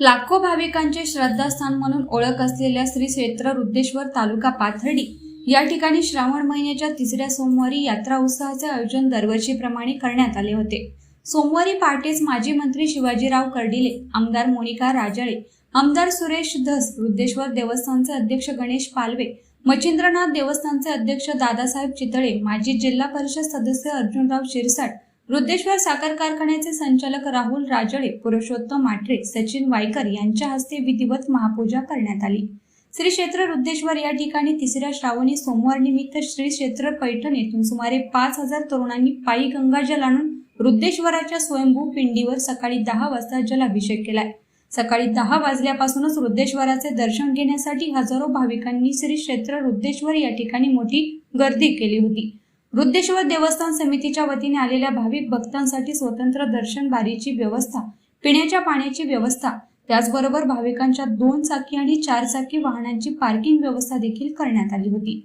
लाखो भाविकांचे श्रद्धास्थान म्हणून ओळख असलेल्या श्री क्षेत्र रुद्धेश्वर तालुका पाथर्डी या ठिकाणी श्रावण महिन्याच्या तिसऱ्या सोमवारी यात्रा उत्सवाचे आयोजन दरवर्षीप्रमाणे करण्यात आले होते. सोमवारी पहाटेच माजी मंत्री शिवाजीराव कर्डिले आमदार मोनिका राजाळे आमदार सुरेश धस रुद्धेश्वर देवस्थानचे अध्यक्ष गणेश पालवे मच्छिंद्रनाथ देवस्थानचे अध्यक्ष दादासाहेब चितळे माजी जिल्हा परिषद सदस्य अर्जुनराव शिरसाट रुद्धेश्वर साखर कारखान्याचे संचालक राहुल राजळे पुरुषोत्तम माठरे सचिन वायकर यांच्या हस्ते विधिवत महापूजा करण्यात आली. श्री क्षेत्र रुद्धेश्वर या ठिकाणी तिसऱ्या श्रावणी सोमवार निमित्त श्री क्षेत्र पैठण येथून सुमारे पाच हजार तरुणांनी पायी गंगाजल आणून रुद्रेश्वराच्या स्वयंभू पिंडीवर सकाळी दहा वाजता जलाभिषेक केलाय. सकाळी दहा वाजल्यापासूनच रुद्रेश्वराचे दर्शन घेण्यासाठी हजारो भाविकांनी श्री क्षेत्र रुद्रेश्वर या ठिकाणी मोठी गर्दी केली होती. वृद्धेश्वर देवस्थान समितीच्या वतीने आलेल्या भाविक भक्तांसाठी स्वतंत्र दर्शन बारीची व्यवस्था पिण्याच्या पाण्याची व्यवस्था त्याचबरोबर भाविकांच्या दोन चाकी आणि चार चाकी वाहनांची पार्किंग व्यवस्था देखील करण्यात आली होती.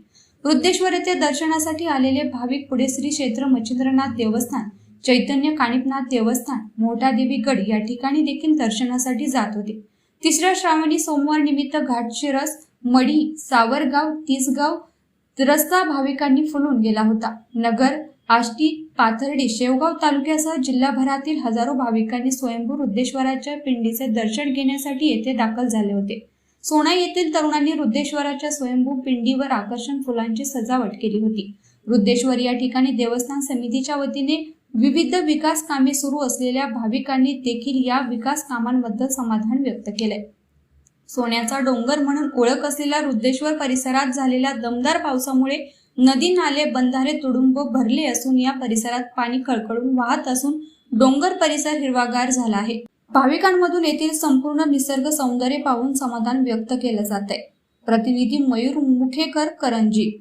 वृद्धेश्वर येथे दर्शनासाठी आलेले भाविक पुढे श्री क्षेत्र मच्छिंद्रनाथ देवस्थान चैतन्य काणिपनाथ देवस्थान मोठा देवी गड या ठिकाणी देखील दर्शनासाठी जात होते. तिसऱ्या श्रावणी सोमवार निमित्त घाटशिरस मढी सावरगाव तिसगाव रस्ता भाविकांनी फुलून गेला होता. नगर आष्टी पाथर्डी शेवगाव तालुक्यासह जिल्हाभरातील हजारो भाविकांनी स्वयंभू रुद्धेश्वराच्या पिंडीचे दर्शन घेण्यासाठी येथे दाखल झाले होते. सोनाई येथील तरुणांनी रुद्धेश्वराच्या स्वयंभू पिंडीवर आकर्षण फुलांची सजावट केली होती. रुद्धेश्वर या ठिकाणी देवस्थान समितीच्या वतीने विविध विकास कामे सुरू असलेल्या भाविकांनी देखील या विकास कामांबद्दल समाधान व्यक्त केले सोन्याचा डोंगर म्हणून ओळख असलेल्या रुद्रेश्वर परिसरात झालेल्या दमदार पावसामुळे नदी नाले बंधारे तुडुंब भरले असून या परिसरात पाणी कळकळून वाहत असून डोंगर परिसर हिरवागार झाला आहे. भाविकांमधून येथील संपूर्ण निसर्ग सौंदर्य पाहून समाधान व्यक्त केलं जात आहे प्रतिनिधी मयूर मुखेकर करंजी.